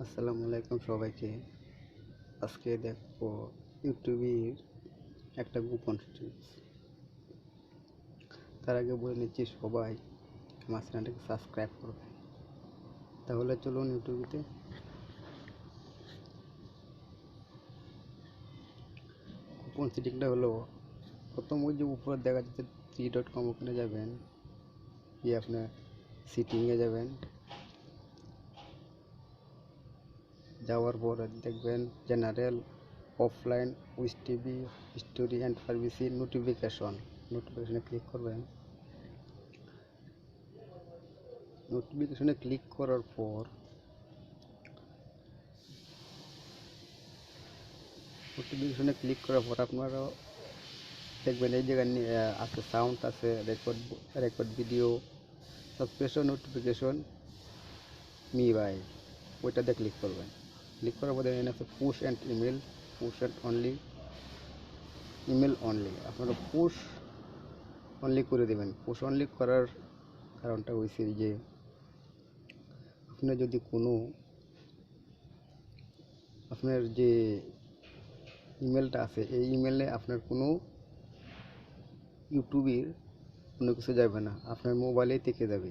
আসসালামু আলাইকুম সবাইকে। আজকে দেখব ইউটিউবের একটা গোপন টিপস। তার আগে বলে নিচ্ছি সবাই আমার চ্যানেলটাকে সাবস্ক্রাইব করবে। তাহলে চলুন ইউটিউবেতে। গোপন সেটিংটা হলো, প্রথম ওই যে উপরে দেখা যাচ্ছে থ্রি ডট কম ওখানে যাবেন, গিয়ে আপনার সিটিংয়ে যাবেন। যাওয়ার পর দেখবেন জেনারেল অফলাইন উইস টিভি স্টোরি অ্যান্ড সার্ভিসি নোটিফিকেশন নোটিফিকেশনে ক্লিক করবেন। নোটিফিকেশনে ক্লিক করার পর নোটিফিকেশনে ক্লিক করার পর আপনারা দেখবেন এই জায়গায় আছে সাউন্ড আছে record record video subscription notification me বাই। ওইটাতে ক্লিক করবেন। ক্লিক করার পরে এখানে আছে push and email push and only email only আপনারা পুশ অনলি করে দেবেন। পুশ অনলি করার কারণটা হয়েছে যে আপনার যদি কোনো আপনার যে ইমেলটা আছে, এই ইমেলে আপনার কোনো ইউটিউবের কোনো কিছু যাবে না। আপনার মোবাইলেই থেকে যাবে।